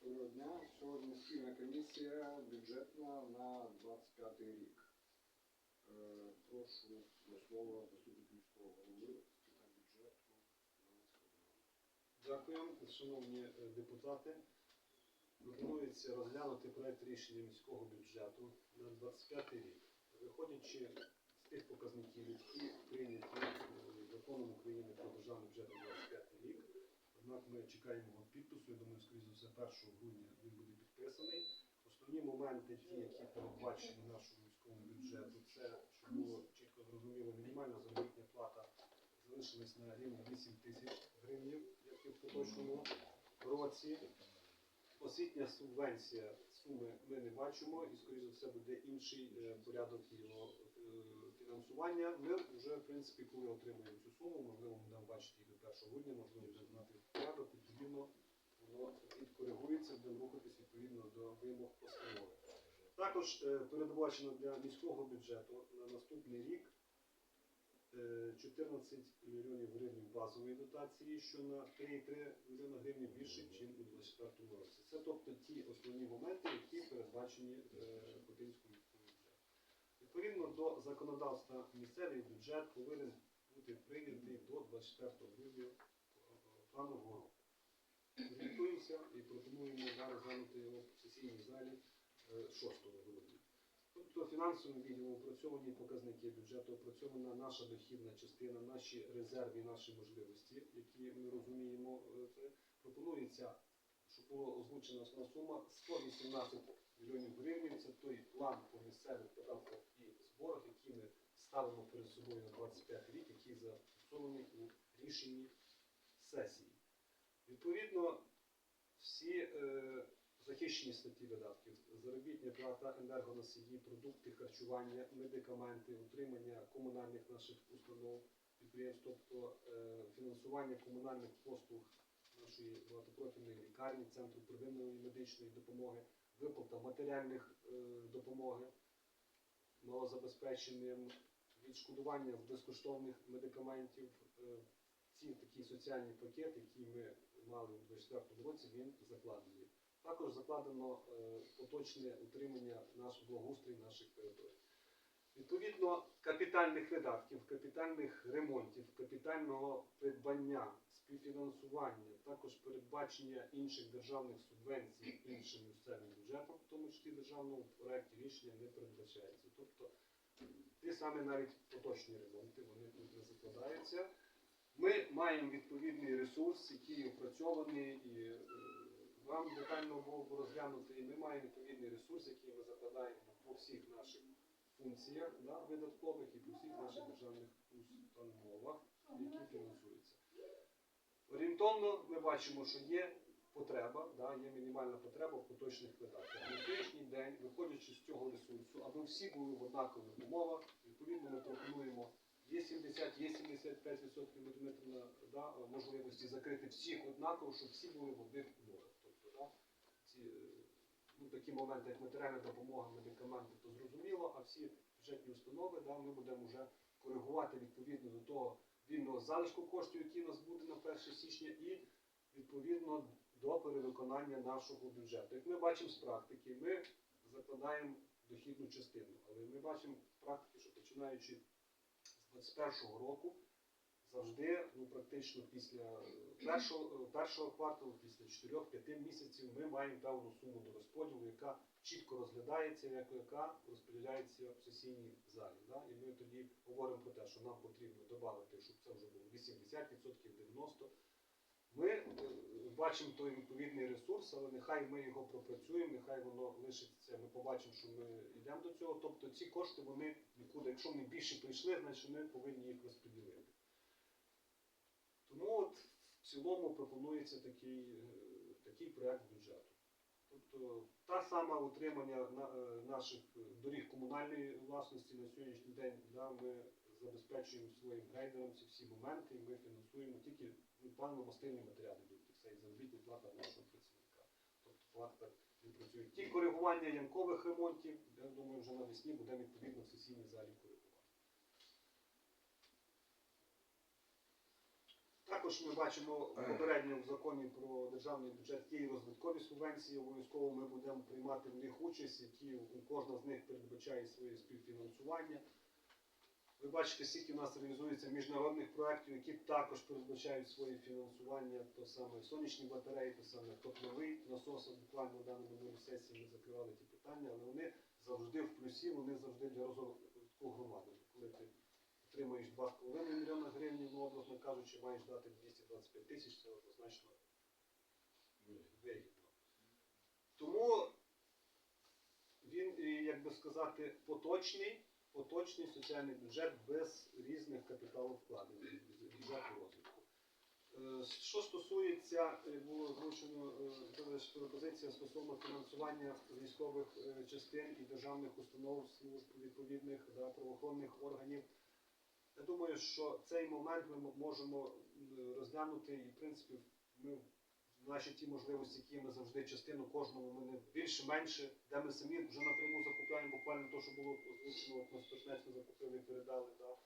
Доброго дня. Сьогодні спільна комісія бюджетна на 25 рік. Е, Прошу до слова заступник міського голови з питань бюджету. Дякую, шановні е, депутати. Пропонується розглянути проект рішення міського бюджету на 25 рік. Виходячи з тих показників, які прийняті е, законом України про державний бюджет на 25 рік. Однак ми чекаємо його підпису. Я думаю, скоріше за все, 1 грудня він буде підписаний. Основні моменти, ті, які передбачені нашому міському бюджету, це щоб було чітко зрозуміло, мінімальна заробітна плата залишилась на рівні 8 тисяч гривень, як і в поточному році. Освітня субвенція суми ми не бачимо, і, скоріш за все, буде інший е, порядок його фінансування. Ми вже, в принципі, коли отримаємо цю суму, можливо, будемо бачити її до 1 грудня, можливо, будемо знати порядок, відповідно, воно відкоригується, будемо рухатись відповідно до вимог постанови. Також е, передбачено для міського бюджету на наступний рік е, 14 мільйонів гривень базової дотації, що на 3,3 мільйона гривень більше, ніж у 2024 році. Це тобто ті основні моменти, які передбачені е, бюджету. Відповідно до законодавства, місцевий бюджет повинен бути прийнятий до 24 грудня е, планового року. Орієнтуємося і пропонуємо зараз глянути його в сесійній залі е, 6 грудня. Тобто фінансовим відділом опрацьовані показники бюджету, опрацьована наша дохідна частина, наші резерви, наші можливості, які ми розуміємо. е, Це пропонується, щоб була озвучена основна сума 118 мільйонів гривень. Це той план по місцевих податках зборах, які ми ставимо перед собою на 25 рік, який зафіксований у рішенні сесії. Відповідно, всі е, захищені статті видатків, заробітня плата, енергоносії, продукти харчування, медикаменти, утримання комунальних наших установ, підприємств, тобто е, фінансування комунальних послуг нашої багатопрофільної лікарні, центру первинної медичної допомоги, виплата матеріальних е, допомоги малозабезпеченим, відшкодування безкоштовних медикаментів. е, ці такий соціальний пакет, який ми мали у 2024 році, він закладений. Також закладено е, поточне утримання наш благоустрій наших територій. Відповідно, капітальних видатків, капітальних ремонтів, капітального придбання, співфінансування, також передбачення інших державних субвенцій іншим місцевим бюджетом, в тому числі державному проєкті рішення не передбачається. Тобто ті самі навіть поточні ремонти, вони тут не закладаються. Ми маємо відповідний ресурс, який опрацьований і е, вам детально було розглянути. І ми маємо відповідний ресурс, який ми закладаємо по всіх наших функціях да, видаткових і по всіх наших державних установах, які фінансуються. Орієнтовно ми бачимо, що є потреба, да, є мінімальна потреба в поточних видатках. На сьогоднішній день, виходячи з цього ресурсу, аби всі були в однакових умовах, відповідно ми пропонуємо є 70, є 75% медиметрна да, можливості закрити всіх однаково, щоб всі були в одних умовах. Тобто, да, ці, е, ну, такі моменти, як матеріальна допомога, медикаменти, то зрозуміло, а всі бюджетні установи да, ми будемо вже коригувати відповідно до того вільного залишку коштів, який у нас буде на 1 січня, і відповідно до перевиконання нашого бюджету. Як ми бачимо з практики, ми закладаємо дохідну частину, але ми бачимо з практики, що починаючи з 21-го року завжди, ну практично після е, першого, е, першого кварталу, після 4-5 місяців, ми маємо певну суму до розподілу, яка чітко розглядається, як- яка розподіляється в сесійній залі. Да? І ми тоді говоримо про те, що нам потрібно додати, щоб це вже було 80%, 90%. Ми е, бачимо той відповідний ресурс, але нехай ми його пропрацюємо, нехай воно лишиться. Ми побачимо, що ми йдемо до цього. Тобто ці кошти вони нікуди, якщо вони більше прийшли, значить ми повинні їх розподілити. Тому от в цілому пропонується такий, е, такий проект бюджету. Тобто та сама утримання е, наших доріг комунальної власності на сьогоднішній день да, ми забезпечуємо своїм грейдерам ці всі моменти, і ми фінансуємо тільки ну, паливно-мастильні матеріали це і заробітні плата нашого працівника. Тобто фактор він працює. Ті коригування ямкових ремонтів, я думаю, вже навесні будемо відповідно в сесійній залі коригувати. Також ми бачимо попередньо в законі про державний бюджет є і розвиткові субвенції. Обов'язково ми будемо приймати в них участь, які у кожна з них передбачає своє співфінансування. Ви бачите, скільки у нас реалізується міжнародних проєктів, які також передбачають своє фінансування, то саме сонячні батареї, то саме тепловий насос. Буквально даній минулій сесії ми закривали ті питання, але вони завжди в плюсі, вони завжди для розвитку громади. Коли ти отримуєш 2,5 мільйона гривень, ну, образно кажучи, маєш дати 225 тисяч, це однозначно вигідно. Тому він, е, як би сказати, поточний, поточний соціальний бюджет без різних капіталовкладень, без бюджету розвитку. Е, Що стосується, е, було озвучено пропозиція стосовно фінансування військових частин і державних установ, служб відповідних да, правоохоронних органів. Я думаю, що цей момент ми можемо розглянути і, в принципі, ми наші ті можливості, які ми завжди частину кожному, ми не більше-менше, де ми самі вже напряму закупляємо, буквально те, що було озвучено, от ми закупили, передали да,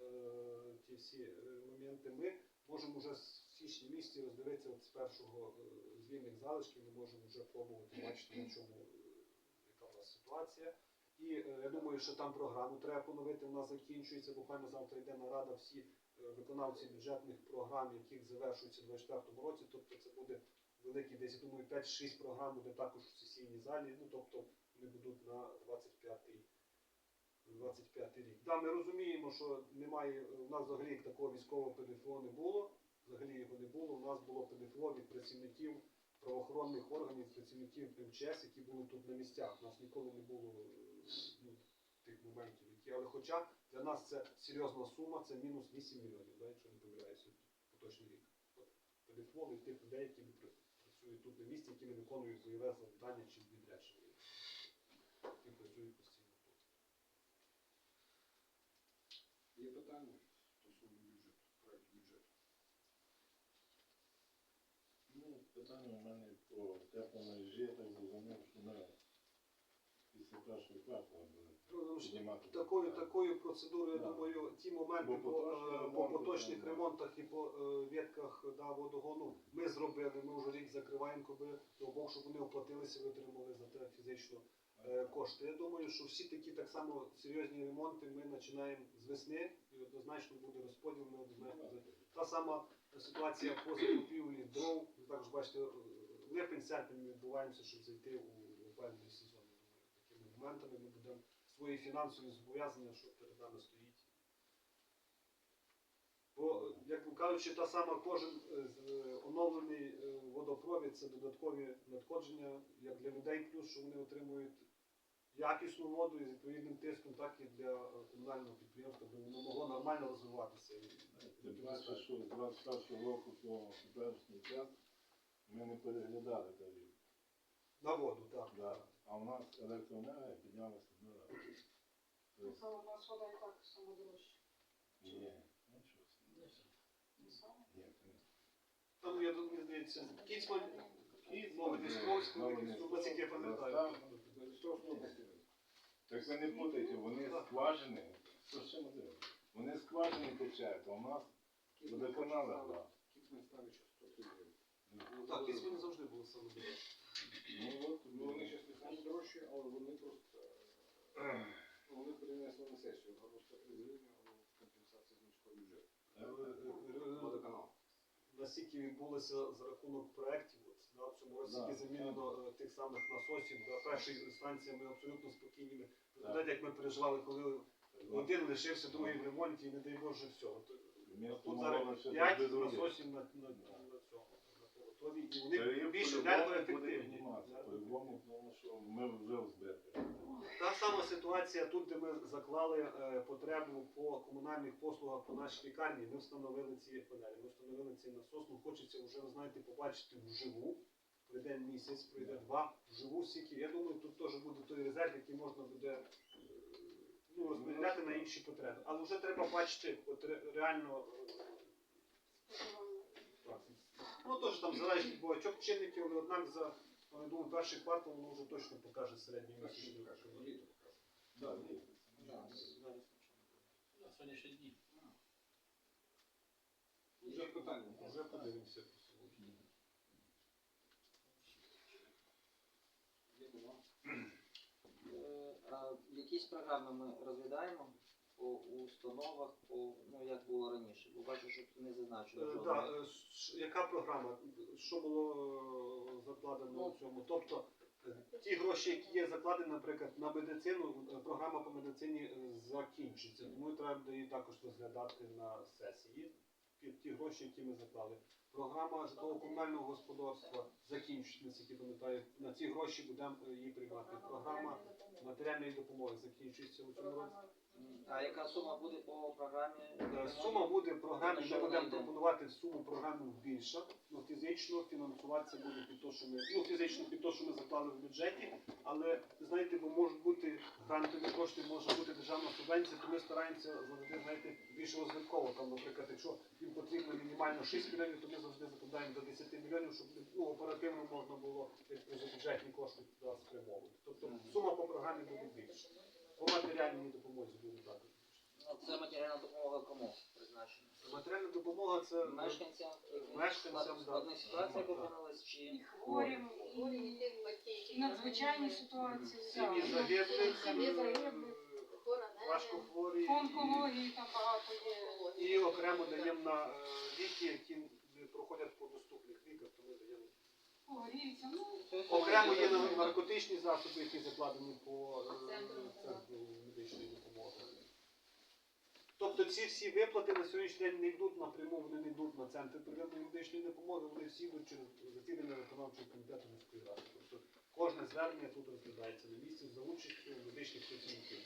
е, ті всі е, моменти. Ми можемо вже з січні місяці роздивитися от з першого е, з вільних залишків, ми можемо вже пробувати бачити, на чому е, яка в нас ситуація. І е, я думаю, що там програму треба поновити. У нас закінчується. Буквально завтра йде нарада всі е, виконавці бюджетних програм, яких завершуються у 2024 році. Тобто це буде великий десь, я думаю, 5-6 програм буде також в сесійній залі. Ну тобто вони будуть на 25-й 25 рік. Да, ми розуміємо, що немає у нас взагалі такого військового ПДФО не було. Взагалі його не було. У нас було ПДФО від працівників правоохоронних органів, працівників МЧС, які були тут на місцях. У нас ніколи не було моментів, які. Але хоча для нас це серйозна сума, це мінус 8 мільйонів, да, якщо не помиляюся, поточний рік. ПДФО тих людей, які працюють тут на місці, які не виконують бойове завдання чи відрядження, які працюють постійно тут. Є питання стосовно бюджету. Ну, питання в мене по тепломережі, я так зрозумів, що ми Ну, ж піднімати. Такою, такою процедурою, я Да. думаю, ті моменти Бо по, поточні е, по ремонти поточних да. ремонтах і по е, ветках да, водогону ми зробили. Ми вже рік закриваємо, коли до Бог, щоб вони оплатилися, витримали за те фізично е, кошти. Я думаю, що всі такі так само серйозні ремонти ми починаємо з весни і однозначно буде розподіл. Ми однозначно за- та сама ситуація по закупівлі дров. Ви також бачите, е, липень, серпень ми відбуваємося, щоб зайти у опальний сезон. Моментами ми будемо свої фінансові зобов'язання, що перед нами стоїть. Бо, як кажучи, та сама кожен е, е, оновлений е, водопровід це додаткові надходження як для людей, плюс що вони отримують якісну воду і з відповідним тиском, так і для комунального підприємства, де воно могло нормально розвиватися. бачиш, що з 21 року по теперішній час ми не переглядали тариф. На воду, так. Да. А у нас електроенергія піднялася в два рази. Тобто, Саме у нас вода і так саме дорожча. Ні, ну що це? Не саме? Ні, це не. Там, я думаю, мені здається, Кіцман, Новий Дністровський, наскільки я пам'ятаю. Так ви не путайте, вони скважини, що ще ми дивимося? Вони скважини качають, а у нас водоканали, да. Кіцмен ставить ще 100 гривень. Ну, Так, Кіцман завжди було саме дорожче. Ну от, Ну, вони зараз не самі дорожчі, але вони просто е, вони перенесли на сесію. Або 103 гривні, або компенсація з міського бюджету. Е, Водоканал. Настільки відбулося за рахунок проєктів, от, да, в цьому році Да. які замінено е, тих самих насосів, да, першої інстанції ми абсолютно спокійні. Да. Пам'ятаєте, як ми переживали, коли один лишився, другий в ремонті, і не дай Боже, все. От, Тут зараз 5 насосів на, на, на цьому. на поготові, І вони Тариф по-любому енергоефективні. По-любому, тому що ми вже в збитках. Та сама ситуація тут, де ми заклали е, потребу по комунальних послугах по нашій лікарні. Ми встановили ці панелі, ми встановили цей насос. Ну хочеться вже, ви знаєте, побачити вживу. Пройде місяць, пройде два, вживу стільки. Я думаю, тут теж буде той резерв, який можна буде е, ну, розподіляти на інші потреби. Але вже треба бачити от реально. Ну теж там залежить від багатьох чинників, але однак за але, думаю, перший квартал воно вже точно покаже середній місячний. покаже, літо покаже. Да, ні. Да. На сьогоднішній дні. Вже питання. Вже подивимося по сьогодні. Є нема? А якісь програми ми розглядаємо по установах, по ну як було раніше, бо бачу, що не зазначено. Е, жодного. да, е, ш- яка програма? Що було е, закладено Ну. в цьому? Тобто е, ті гроші, які є закладені, наприклад, на медицину, е, програма по медицині е, закінчиться, тому треба буде її також розглядати на сесії. Ті, ті гроші, які ми заклали. Програма житлово-комунального господарства закінчиться, наскільки пам'ятаю. На ці гроші будемо е, її приймати. Програма матеріальної допомоги закінчується у цьому році. А яка сума буде по програмі? Е, Сума буде в програмі, ми будемо пропонувати суму програми більша, але фізично фінансуватися буде під те, що ми ну фізично під те, що ми заклали в бюджеті. Але знаєте, бо можуть бути грантові кошти, може бути державна субвенція, то ми стараємося завжди знаєте більш розвитково. Там, наприклад, якщо їм потрібно мінімально 6 мільйонів, то ми завжди закладаємо до 10 мільйонів, щоб ну, оперативно можна було як бюджетні кошти туди спрямовувати. Тобто сума по програмі буде більша. По матеріальній допомозі буде. Ну, це матеріальна допомога кому призначена? Матеріальна допомога це Мешканцям Мешканцям, складних ситуаціях Так. опинились чи І хворим, і надзвичайні ситуації. сім'ї загиблих, Сім'ї е, загиблих. важко хворі. По онкології там багато є. І окремо даємо на е, ліки, які проходять по доступних ліках, то ми даємо. Погоріться. Ну, Окремо є наркотичні засоби, які закладені по е, Центру медичної допомоги. Тобто ці всі виплати на сьогоднішній день не йдуть напряму, вони не йдуть на центр первинної медичної допомоги, вони всі йдуть через засідання виконавчого комітету міської ради. Тобто кожне звернення тут розглядається на місці за участю медичних працівників.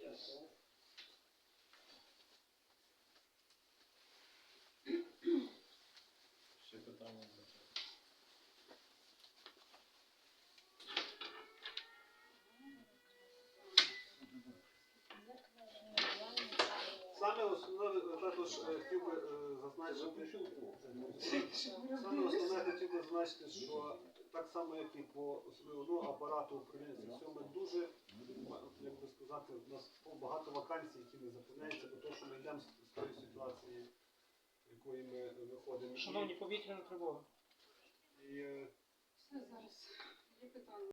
Дякую. Ще питання. Саме основне е, також е, хотів би е, зазначити, саме основне хотів би зазначити, що так само, як і по основному апарату управління цьому дуже, як би сказати, у нас багато вакансій, які не заповняються, бо то, що ми йдемо з з тої ситуації, в якої ми виходимо. Шановні повітряна тривога. І, е, все зараз. Є питання.